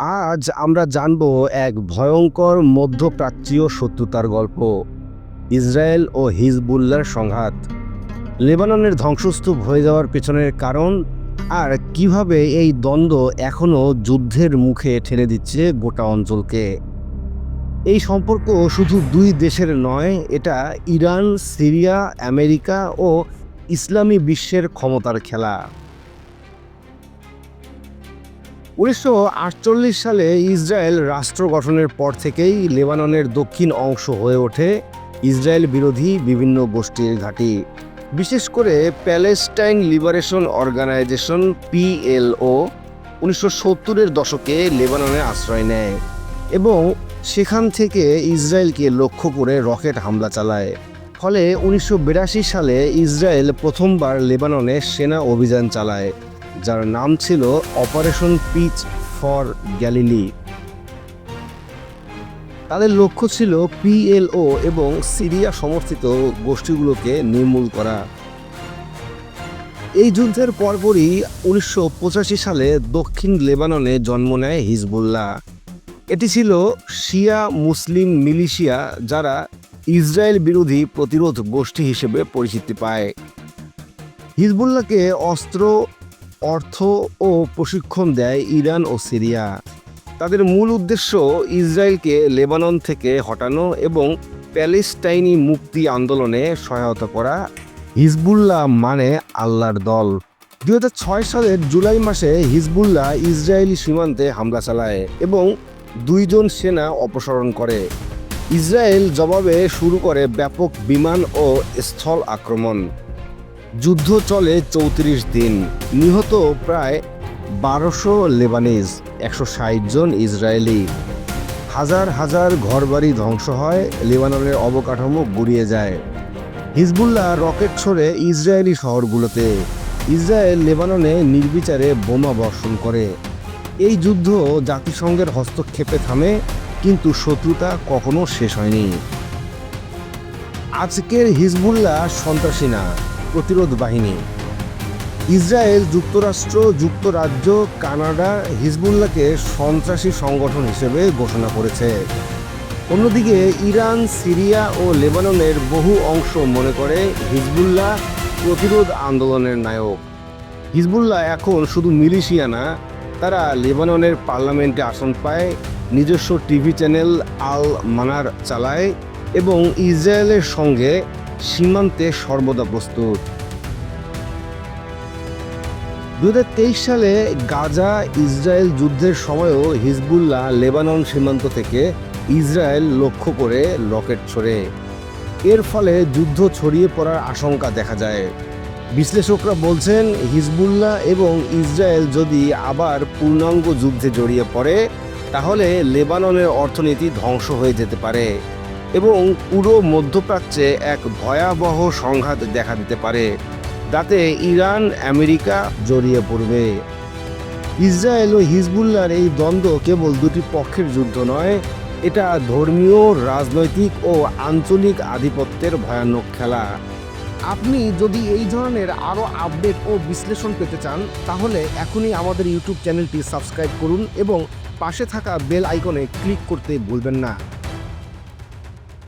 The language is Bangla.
আজ আমরা জানব এক ভয়ঙ্কর মধ্যপ্রাচ্যীয় শত্রুতার গল্প, ইসরায়েল ও হিজবুল্লার সংঘাত। লেবাননের ধ্বংসস্তূপ হয়ে যাওয়ার পেছনের কারণ আর কীভাবে এই দ্বন্দ্ব এখনও যুদ্ধের মুখে ঠেলে দিচ্ছে গোটা অঞ্চলকে। এই সম্পর্ক শুধু দুই দেশের নয়, এটা ইরান, সিরিয়া, আমেরিকা ও ইসলামী বিশ্বের ক্ষমতার খেলা। উনিশশো আটচল্লিশ সালে ইসরায়েল রাষ্ট্র গঠনের পর থেকেই লেবাননের দক্ষিণ অংশ হয়ে ওঠে ইসরায়েল বিরোধী বিভিন্ন গোষ্ঠীর ঘাঁটি। বিশেষ করে প্যালেস্টাইন লিবারেশন অর্গানাইজেশন পিএলও উনিশশো সত্তরের দশকে লেবাননে আশ্রয় নেয় এবং সেখান থেকে ইসরায়েলকে লক্ষ্য করে রকেট হামলা চালায়। ফলে উনিশশো বিরাশি সালে ইসরায়েল প্রথমবার লেবাননে সেনা অভিযান চালায়। যার নাম ছিল অপারেশন পিচ ফর গ্যালিলি তাদের লক্ষ্য ছিল পিএলও এবং সিরিয়া সমর্থিত গোষ্ঠীগুলোকে নির্মূল করা। এই যুদ্ধের পরপরই উনিশশো পঁচাশি সালে দক্ষিণ লেবাননে জন্ম নেয় হিজবুল্লাহ। এটি ছিল শিয়া মুসলিম মিলিশিয়া যারা ইসরায়েল বিরোধী প্রতিরোধ গোষ্ঠী হিসেবে পরিচিতি পায়। হিজবুল্লাহকে অস্ত্র অর্থ ও প্রশিক্ষণ দেয় ইরান ও সিরিয়া। তাদের মূল উদ্দেশ্য ইসরায়েলকে লেবানন থেকে হটানো এবং প্যালেস্টাইনি মুক্তি আন্দোলনে সহায়তা করা। হিজবুল্লাহ মানে আল্লাহর দল। দু হাজার ছয় সালের জুলাই মাসে হিজবুল্লাহ ইসরায়েলি সীমান্তে হামলা চালায় এবং দুইজন সেনা অপসারণ করে। ইসরায়েল জবাবে শুরু করে ব্যাপক বিমান ও স্থল আক্রমণ। যুদ্ধ চলে চৌত্রিশ দিন। নিহত প্রায় বারোশো লেবানিজ, একশো ষাট জন ইসরায়েলি। হাজার হাজার ঘরবাড়ি ধ্বংস হয়, লেবাননের অবকাঠামো গুড়িয়ে যায়। হিজবুল্লাহ রকেট ছড়ে ইসরায়েলি শহরগুলোতে। ইসরায়েল লেবাননে নির্বিচারে বোমা বর্ষণ করে। এই যুদ্ধ জাতিসংঘের হস্তক্ষেপে থামে, কিন্তু শত্রুতা কখনো শেষ হয়নি। আজকের হিজবুল্লাহ সন্ত্রাসী না প্রতিরোধ বাহিনী। ইসরায়েল যুক্তরাষ্ট্র, যুক্তরাজ্য, কানাডা হিজবুল্লাহকে সন্ত্রাসী সংগঠন হিসেবে ঘোষণা করেছে। অন্যদিকে ইরান, সিরিয়া ও লেবাননের বহু অংশ মনে করে হিজবুল্লাহ প্রতিরোধ আন্দোলনের নায়ক। হিজবুল্লাহ এখন শুধু মিলিশিয়া না, তারা লেবাননের পার্লামেন্টে আসন পায়, নিজস্ব টিভি চ্যানেল আল মানার চালায় এবং ইসরায়েলের সঙ্গে সীমান্তে সর্বদা প্রস্তুত। দুহাজার তেইশ সালে গাজা ইসরায়েল যুদ্ধের সময়ও হিজবুল্লাহ লেবানন সীমান্ত থেকে ইসরায়েল লক্ষ্য করে রকেট ছড়ে। এর ফলে যুদ্ধ ছড়িয়ে পড়ার আশঙ্কা দেখা যায়। বিশ্লেষকরা বলছেন, হিজবুল্লাহ এবং ইসরায়েল যদি আবার পূর্ণাঙ্গ যুদ্ধে জড়িয়ে পড়ে, তাহলে লেবাননের অর্থনীতি ধ্বংস হয়ে যেতে পারে। এবং পুরো মধ্যপ্রাচ্যে এক ভয়াবহ সংঘাত দেখা দিতে পারে। যাতে ইরান, আমেরিকা জড়িয়ে পড়বে। ইসরায়েল ও হিজবুল্লাহর এই দ্বন্দ্ব কেবল দুটি পক্ষের যুদ্ধ নয়, এটা ধর্মীয়, রাজনৈতিক ও আঞ্চলিক আধিপত্যের ভয়ানক খেলা। আপনি যদি এই ধরনের আরও আপডেট ও বিশ্লেষণ পেতে চান, তাহলে এখনই আমাদের ইউটিউব চ্যানেলটি সাবস্ক্রাইব করুন এবং পাশে থাকা বেল আইকনে ক্লিক করতে ভুলবেন না।